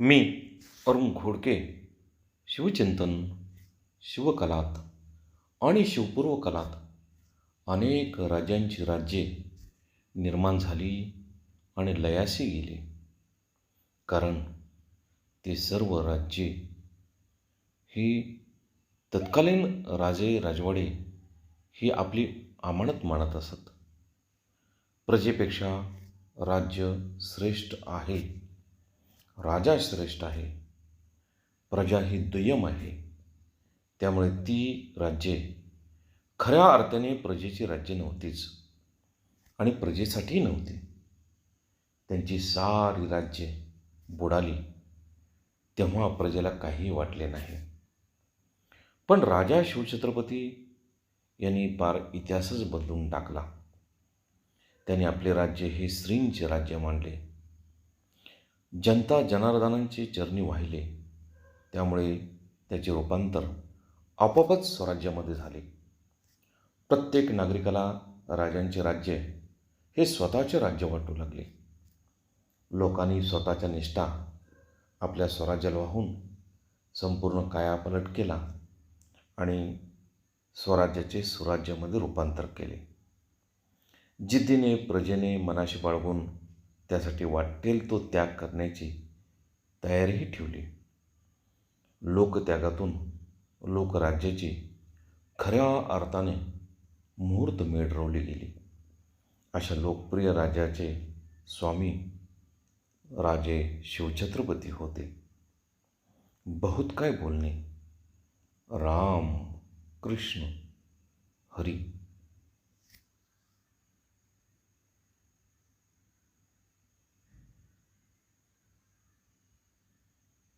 मी अरुण घोडके शिवचिंतन शिवकलात आणि शिवपूर्व कलात अनेक राजांची राज्ये निर्माण झाली आणि लयासी गेली. कारण ते सर्व राज्ये ही तत्कालीन राजे राजवाडे ही आपली अमानत मानत असत. प्रजेपेक्षा राज्य श्रेष्ठ आहे. राजा श्रेष्ठ आहे. प्रजा ही दुय्यम आहे. त्यामुळे ती राज्ये खऱ्या अर्थाने प्रजेची राज्ये नव्हतीच आणि प्रजेसाठी नव्हती. त्यांची सारी राज्ये बुडाली. तेव्हा प्रजेला काही वाटले नाही. पण राजा शिवछत्रपती यांनी पार इतिहासच बदलून टाकला. त्यांनी आपले राज्य हे स्त्रींचे राज्य मानले. जनता जनार्दनांचे चरणी वाहिले त्यामुळे त्याचे रूपांतर आपोआपच स्वराज्यामध्ये झाले. प्रत्येक नागरिकाला राजांचे राज्य हे स्वतःचे राज्य वाटू लागले. लोकांनी स्वतःच्या निष्ठा आपल्या स्वराज्याला वाहून संपूर्ण कायापलट केला आणि स्वराज्याचे सुराज्यामध्ये रूपांतर केले. जिद्दीने प्रजेने मनाशी बाळगून त्यासाठी वाटेल तो त्याग करण्याची तयारीही ठेवली. लोकत्यागातून लोकराज्याची खऱ्या अर्थाने मुहूर्त मेढ रोवली गेली. अशा लोकप्रिय राजाचे स्वामी राजे शिवछत्रपती होते. बहुत काय बोलणे. राम कृष्ण हरी.